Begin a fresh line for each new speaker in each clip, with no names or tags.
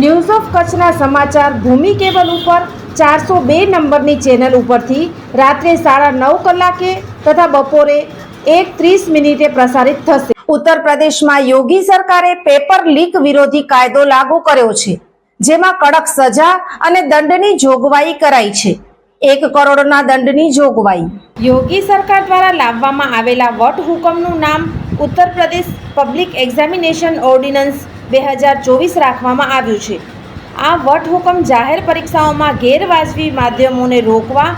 news of કચ્છના સમાચાર ભૂમિ cable ઉપર ચારસો બે નંબરની ચેનલ ઉપરથી રાત્રે સાડા નવ કલાકે તથા બપોરે એક ત્રીસ મિનિટે પ્રસારિત થશે. ઉત્તર પ્રદેશમાં યોગી સરકારે પેપર લીક વિરોધી કાયદો લાગુ કર્યો છે, જેમાં કડક સજા અને દંડની જોગવાઈ કરાઈ છે. એક કરોડના દંડની જોગવાઈ. યોગી સરકાર દ્વારા લાવવામાં આવેલા વટહુકમનું નામ Uttar Pradesh public examination ordnance બે હજાર ચોવીસ રાખવામાં આવ્યું છે. આ વટહુકમ જાહેર પરીક્ષાઓમાં ગેરવાજબી માધ્યમોને રોકવા,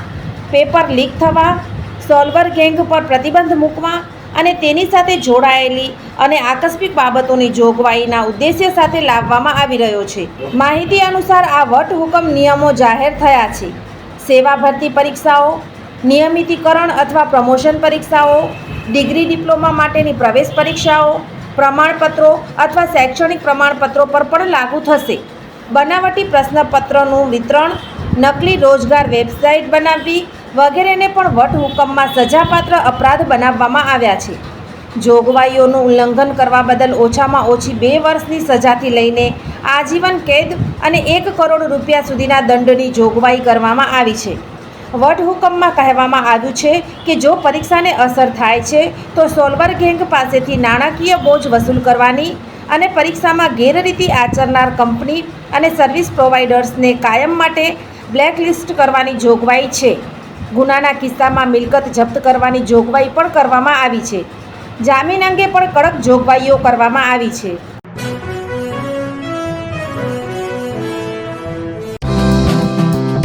પેપર લીક થવા, સોલ્વર ગેંગ પર પ્રતિબંધ મૂકવા અને તેની સાથે જોડાયેલી અને આકસ્મિક બાબતોની જોગવાઈના ઉદ્દેશ્ય સાથે લાવવામાં આવી રહ્યો છે. માહિતી અનુસાર આ વટહુકમ નિયમો જાહેર થયા છે. સેવા ભરતી પરીક્ષાઓ, નિયમિતીકરણ અથવા પ્રમોશન પરીક્ષાઓ, ડિગ્રી ડિપ્લોમા માટેની પ્રવેશ પરીક્ષાઓ પ્રમાણપત્રો અથવા શૈક્ષણિક પ્રમાણપત્રો પર પણ લાગુ થશે. બનાવટી પ્રશ્નપત્રનું વિતરણ, નકલી રોજગાર વેબસાઇટ બનાવવી વગેરેને પણ વટહુકમમાં સજાપાત્ર અપરાધ બનાવવામાં આવ્યા છે. જોગવાઈઓનું ઉલ્લંઘન કરવા બદલ ઓછામાં ઓછી બે વર્ષની સજાથી લઈને આજીવન કેદ અને એક કરોડ રૂપિયા સુધીના દંડની જોગવાઈ કરવામાં આવી છે. વટ હુકમમાં કહેવામાં આવ્યું છે કે જો પરીક્ષાને અસર થાય છે, તો સોલ્વર ગેંગ પાસેથી નાણાકીય બોજ વસૂલ કરવાની અને પરીક્ષામાં ગેરરીતિ આચરનાર કંપની અને સર્વિસ પ્રોવાઇડર્સને કાયમ માટે બ્લેકલિસ્ટ કરવાની જોગવાઈ છે. ગુનાના કિસ્સામાં મિલકત જપ્ત કરવાની જોગવાઈ પણ કરવામાં આવી છે. જામીન અંગે પણ કડક જોગવાઈઓ કરવામાં આવી છે.